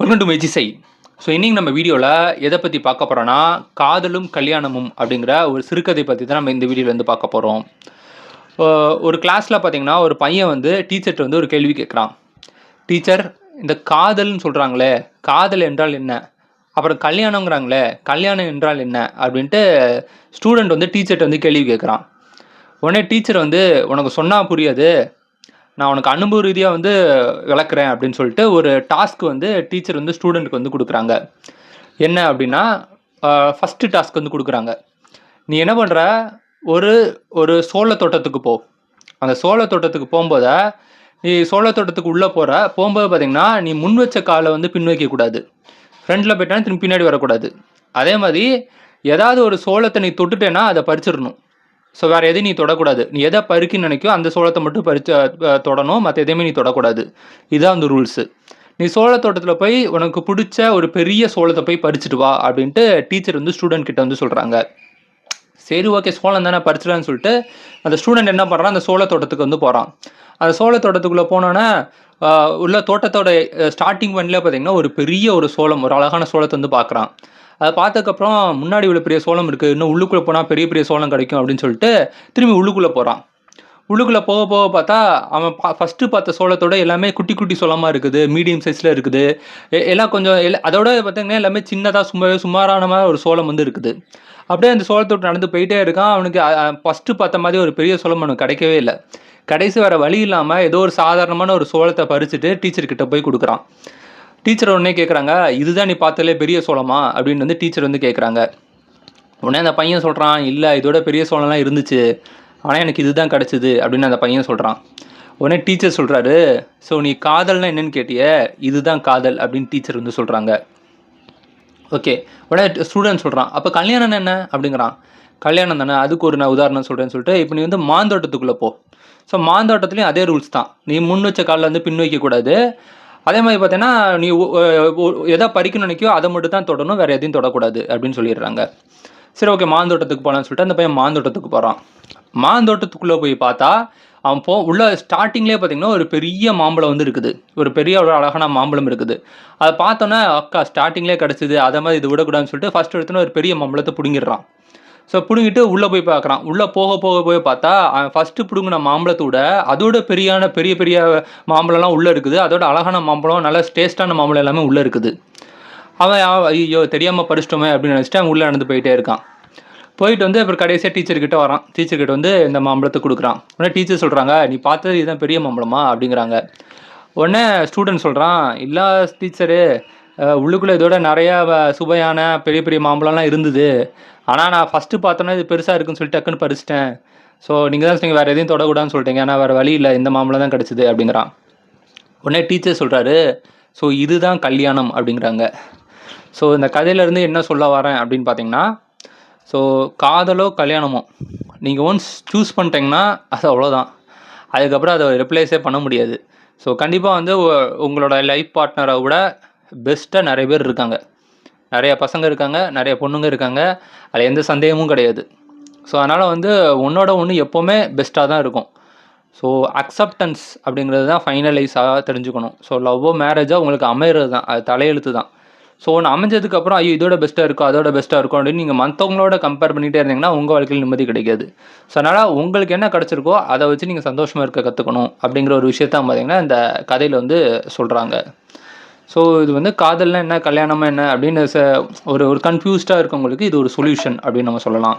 Welcome to மெஜிசை so இன்றைக்கி நம்ம வீடியோவில் எதை பற்றி பார்க்க போகிறோன்னா காதலும் கல்யாணமும் அப்படிங்கிற ஒரு சிறுகதை பற்றி தான் நம்ம இந்த வீடியோவில் வந்து பார்க்க போகிறோம் ஒரு கிளாஸில் பார்த்தீங்கன்னா ஒரு பையன் வந்து டீச்சர்கிட்ட வந்து ஒரு கேள்வி கேட்குறான் டீச்சர் இந்த காதல்னு சொல்கிறாங்களே காதல் என்றால் என்ன? அப்புறம் கல்யாணங்கிறாங்களே கல்யாணம் என்றால் என்ன? அப்படின்ட்டு ஸ்டூடெண்ட் வந்து டீச்சர்கிட்ட வந்து கேள்வி கேட்குறான் உடனே டீச்சர் வந்து உனக்கு சொன்னால் புரியாது நான் உனக்கு அனுபவ ரீதியாக வந்து விளக்குறேன் அப்படின்னு சொல்லிட்டு ஒரு டாஸ்க் வந்து டீச்சர் வந்து ஸ்டூடெண்ட்டுக்கு வந்து கொடுக்குறாங்க. என்ன அப்படின்னா ஃபஸ்ட்டு டாஸ்க் வந்து கொடுக்குறாங்க. நீ என்ன பண்ணுற ஒரு ஒரு சோள தோட்டத்துக்கு போ. அந்த சோள தோட்டத்துக்கு போகும்போத நீ சோள தோட்டத்துக்கு உள்ளே போகிற போகும்போது பார்த்தீங்கன்னா நீ முன் வச்ச காலை வந்து பின் வைக்கக்கூடாது ஃப்ரண்டில் போயிட்டாலும் திரும்பி பின்னாடி வரக்கூடாது. அதே மாதிரி ஏதாவது ஒரு சோளத்தை நீ தொட்டுட்டேன்னா அதை பறிச்சிடணும். ஸோ வேறு எதையும் நீ தொடக்கூடாது. நீ எதை பருக்கின்னு நினைக்கோ அந்த சோளத்தை மட்டும் பறிச்சு தொடணும். மற்ற எதையுமே நீ தொடக்கூடாது. இதுதான் அந்த ரூல்ஸு நீ சோள தோட்டத்தில் போய் உனக்கு பிடிச்ச ஒரு பெரிய சோளத்தை போய் பறிச்சுட்டு வா அப்படின்ட்டு டீச்சர் வந்து ஸ்டூடெண்ட் கிட்ட வந்து சொல்கிறாங்க சரி ஓகே சோளம் தானே பறிச்சிடலான்னு சொல்லிட்டு அந்த ஸ்டூடெண்ட் என்ன பண்ணுறான் அந்த சோழ தோட்டத்துக்கு வந்து போகிறான் அந்த சோள தோட்டத்துக்குள்ளே போனோன்னே உள்ள தோட்டத்தோட ஸ்டார்டிங் பண்ணில் பார்த்தீங்கன்னா ஒரு பெரிய ஒரு சோளம் ஒரு அழகான சோளத்தை வந்து பார்க்குறான் அதை பார்த்ததுக்கப்புறம் முன்னாடி இவ்வளோ பெரிய சோளம் இருக்குது இன்னும் உள்ளுக்குள்ளே போனால் பெரிய பெரிய சோளம் கிடைக்கும் அப்படின்னு சொல்லிட்டு திரும்பி உள்ளுக்குள்ளே போகிறான் உள்ளுக்குள்ளே போக போக பார்த்தா அவன் பா ஃபஸ்ட்டு பார்த்த சோளத்தோட எல்லாமே குட்டி குட்டி சோளமாக இருக்குது. மீடியம் சைஸில் இருக்குது. எல்லாம் கொஞ்சம் எல்லாம் அதோட பார்த்தீங்கன்னா எல்லாமே சின்னதாக சும்மாவே சுமாரான மாதிரி ஒரு சோளம் வந்து இருக்குது. அப்படியே அந்த சோளத்தோட்டு நடந்து போயிட்டே இருக்கான். அவனுக்கு ஃபஸ்ட்டு பார்த்த மாதிரி ஒரு பெரிய சோளம் அவனுக்கு கிடைக்கவே இல்லை. கடைசி வர வழி இல்லாமல் ஏதோ ஒரு சாதாரணமான ஒரு சோளத்தை பறிச்சுட்டு டீச்சர்கிட்ட போய் கொடுக்குறான். டீச்சர் உடனே கேட்குறாங்க இதுதான் நீ பார்த்ததுலே பெரிய சோளமா? அப்படின்னு வந்து டீச்சர் வந்து கேட்குறாங்க உடனே அந்த பையன் சொல்கிறான் இல்லை இதோட பெரிய சோளம்லாம் இருந்துச்சு. ஆனால் எனக்கு இதுதான் கிடச்சிது. அப்படின்னு அந்த பையன் சொல்கிறான் உடனே டீச்சர் சொல்கிறாரு ஸோ நீ காதல்னா என்னன்னு கேட்டிய? இதுதான் காதல். அப்படின்னு டீச்சர் வந்து சொல்கிறாங்க ஓகே. உடனே ஸ்டூடெண்ட் சொல்கிறான் அப்போ கல்யாணம் என்ன? அப்படிங்கிறான். கல்யாணம் தானே அதுக்கு ஒரு நான் உதாரணம் சொல்கிறேன்னு சொல்லிட்டு இப்போ நீ வந்து மாந்தோட்டத்துக்குள்ளே போ. ஸோ மாந்தோட்டத்துலேயும் அதே ரூல்ஸ் தான். நீ முன் வச்ச காலில் வந்து பின் வைக்கக்கூடாது. அதே மாதிரி பார்த்தீங்கன்னா நீ எதை பறிக்கணும்னு நினைக்கியோ அதை மட்டும் தான் தொடணும் வேறு எதையும் தொடக்கூடாது அப்படின்னு சொல்லிடுறாங்க. சரி ஓகே மாந்தோட்டத்துக்கு போகலான்னு சொல்லிட்டு அந்த பையன் மாந்தோட்டத்துக்கு போகிறான் மாந்தோட்டத்துக்குள்ளே போய் பார்த்தா அவன் போ உள்ள ஸ்டார்டிங்லேயே பார்த்தீங்கன்னா ஒரு பெரிய மாம்பழம் வந்து இருக்குது. ஒரு பெரிய ஒரு அழகான மாம்பழம் இருக்குது. அதை பார்த்தோன்னே அக்கா ஸ்டார்டிங்லேயே கிடச்சிது அதை மாதிரி இது விடக்கூடாதுன்னு சொல்லிட்டு ஃபஸ்ட் எடுத்தோன்னே ஒரு பெரிய மாம்பழத்தை பிடுங்கிடுறான். ஸோ பிடுங்கிட்டு உள்ளே போய் பார்க்குறான் உள்ளே போக போக போய் பார்த்தா அவன் ஃபஸ்ட்டு பிடுங்கின மாம்பழத்தோட அதோட பெரியான பெரிய பெரிய மாம்பழம்லாம் உள்ளே இருக்குது. அதோட அழகான மாம்பழம் நல்ல டேஸ்டான மாம்பழம் எல்லாமே உள்ளே இருக்குது. அவன் அவன் ஐயோ தெரியாமல் படிச்சிட்டோமே அப்படின்னு நினச்சிட்டு அவன் உள்ளே நடந்து போயிட்டே இருக்கான். போயிட்டு வந்து அப்புறம் கடைசியாக டீச்சர்கிட்ட வரான். டீச்சர்கிட்ட வந்து இந்த மாம்பழத்தை கொடுக்குறான். உடனே டீச்சர் சொல்கிறாங்க நீ பார்த்தது இதுதான் பெரிய மாம்பழமா? அப்படிங்கிறாங்க. உடனே ஸ்டூடெண்ட் சொல்கிறான் இல்லை டீச்சரு உள்ளுக்குள்ளே இதோட நிறையா வ- சுவையான பெரிய பெரிய மாம்பழம்லாம் இருந்தது. ஆனால் நான் ஃபஸ்ட்டு பார்த்தோன்னா இது பெருசாக இருக்குன்னு சொல்லிட்டு டக்குன்னு பறிச்சிட்டேன். ஸோ நீங்கள் தான் சொன்னீங்க வேறு எதையும் தொடக்கூடாதுன்னு சொல்லிட்டீங்க. ஆனால் வேறு வழி இல்லை. இந்த மாம்பழம் தான் கிடச்சிது அப்படிங்கிறான். உடனே டீச்சர் சொல்கிறாரு ஸோ இதுதான் கல்யாணம் அப்படிங்கிறாங்க. ஸோ இந்த கதையிலேருந்து என்ன சொல்ல வரேன் அப்படின்னு பார்த்தீங்கன்னா ஸோ காதலோ கல்யாணமோ நீங்கள் ஒன்ஸ் சூஸ் பண்ணிட்டீங்கன்னா அது அவ்வளோதான் அதுக்கப்புறம் அதை ரிப்ளேஸே பண்ண முடியாது. ஸோ கண்டிப்பாக வந்து உங்களோட லைஃப் பார்ட்னரை விட பெஸ்ட்டாக நிறைய பேர் இருக்காங்க. நிறைய பசங்க இருக்காங்க நிறைய பொண்ணுங்க இருக்காங்க. அதில் எந்த சந்தேகமும் கிடையாது. ஸோ அதனால் வந்து உன்னோட ஒன்று எப்போவுமே பெஸ்ட்டாக தான் இருக்கும். ஸோ அக்செப்டன்ஸ் அப்படிங்கிறது தான் ஃபைனலைஸாக தெரிஞ்சுக்கணும். ஸோ லவ்வோ மேரேஜோ உங்களுக்கு அமையிறது தான். அது தலையெழுத்து தான். ஸோ ஒன்று அமைஞ்சதுக்கப்புறம் ஐயோ இதோட பெஸ்ட்டாக இருக்கும் அதோட பெஸ்ட்டாக இருக்கும் அப்படின்னு நீங்கள் மற்றவங்களோட கம்பேர் பண்ணிகிட்டே இருந்தீங்கன்னா உங்கள் வாழ்க்கையில் நிம்மதி கிடைக்காது. ஸோ அதனால் உங்களுக்கு என்ன கிடச்சிருக்கோ அதை வச்சு நீங்கள் சந்தோஷமாக இருக்க கற்றுக்கணும் அப்படிங்கிற ஒரு விஷயத்தான் பார்த்தீங்கன்னா இந்த கதையில் வந்து சொல்கிறாங்க ஸோ இது வந்து காதல்னா என்ன கல்யாணமா என்ன அப்படின்னு ச- ஒரு ஒரு கன்ஃபியூஸ்டாக இருக்கவங்களுக்கு இது ஒரு சொல்யூஷன் அப்படின்னு நம்ம சொல்லலாம்.